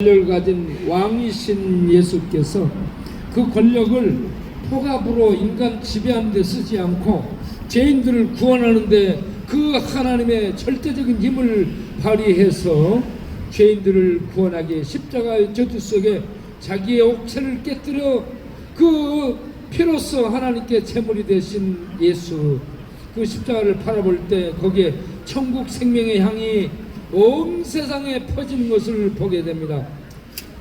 권력을 가진 왕이신 예수께서 그 권력을 포갑으로 인간 지배하는 데 쓰지 않고 죄인들을 구원하는데 그 하나님의 절대적인 힘을 발휘해서 죄인들을 구원하기 십자가의 저주 속에 자기의 옥체를 깨뜨려 그 피로써 하나님께 제물이 되신 예수. 그 십자가를 바라볼 때 거기에 천국 생명의 향이 온 세상에 퍼지는 것을 보게 됩니다.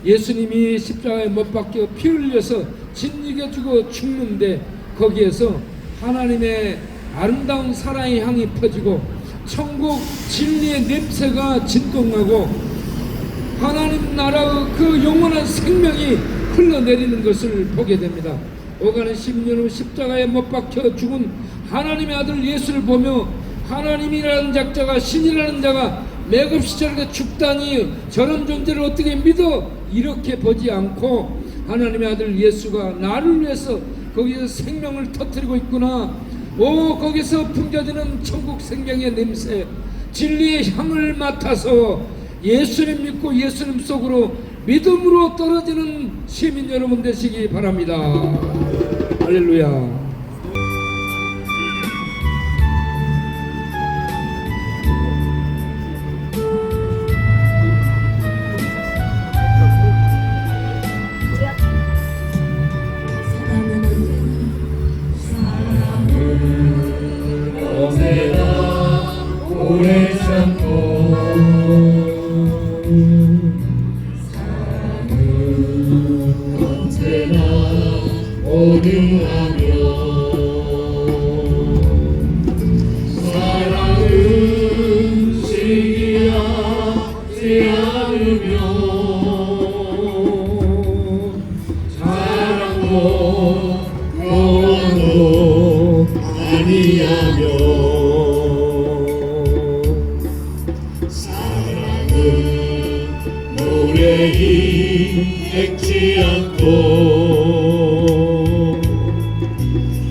예수님이 십자가에 못 박혀 피 흘려서 진리게 주고 죽는데 거기에서 하나님의 아름다운 사랑의 향이 퍼지고 천국 진리의 냄새가 진동하고 하나님 나라의 그 영원한 생명이 흘러내리는 것을 보게 됩니다. 오가는 10년 후 십자가에 못 박혀 죽은 하나님의 아들 예수를 보며 하나님이라는 작자가 신이라는 자가 맥없이 저렇게 죽다니 저런 존재를 어떻게 믿어? 이렇게 보지 않고 하나님의 아들 예수가 나를 위해서 거기서 생명을 터뜨리고 있구나. 오 거기서 풍겨지는 천국 생명의 냄새 진리의 향을 맡아서 예수님 믿고 예수님 속으로 믿음으로 떨어지는 시민 여러분 되시기 바랍니다. 할렐루야 원도 아니하며 사랑은 노래히 액지 않고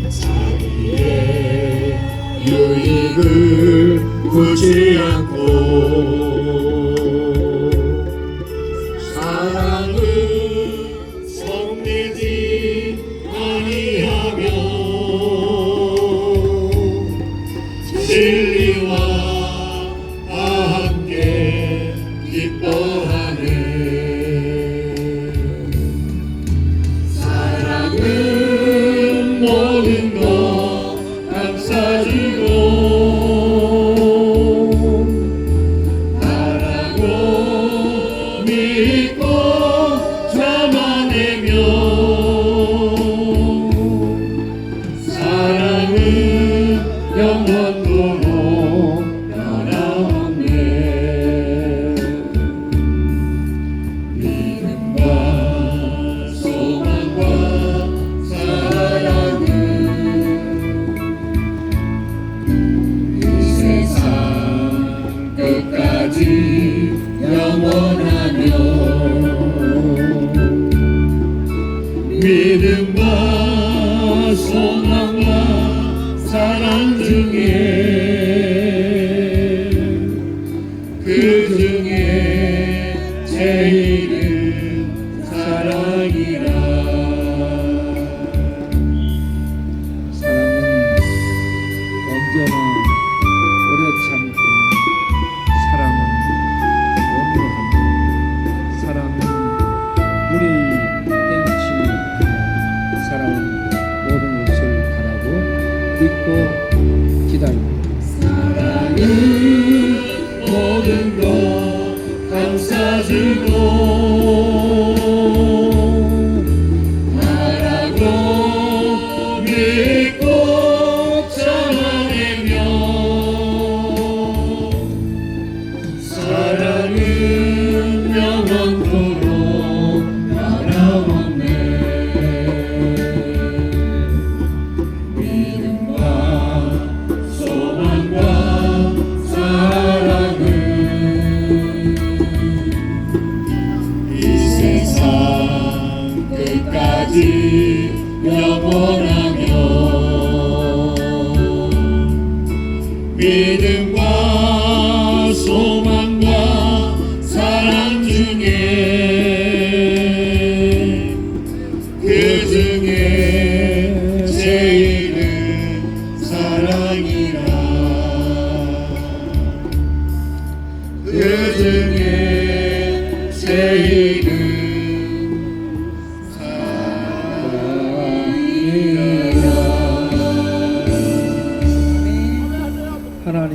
자기의 유익을 구지 않고 감싸주 끝까지 영원하며 믿음과 소망과 사랑 중에 그 중에 제일은 사랑이라. 사랑은 언제나 믿고 기다리고. 사랑은 모든 것 감싸주고 영원하며. 믿음과 소망과 사랑 중에 그 중에 제일은 사랑이라. 그 중에 제일은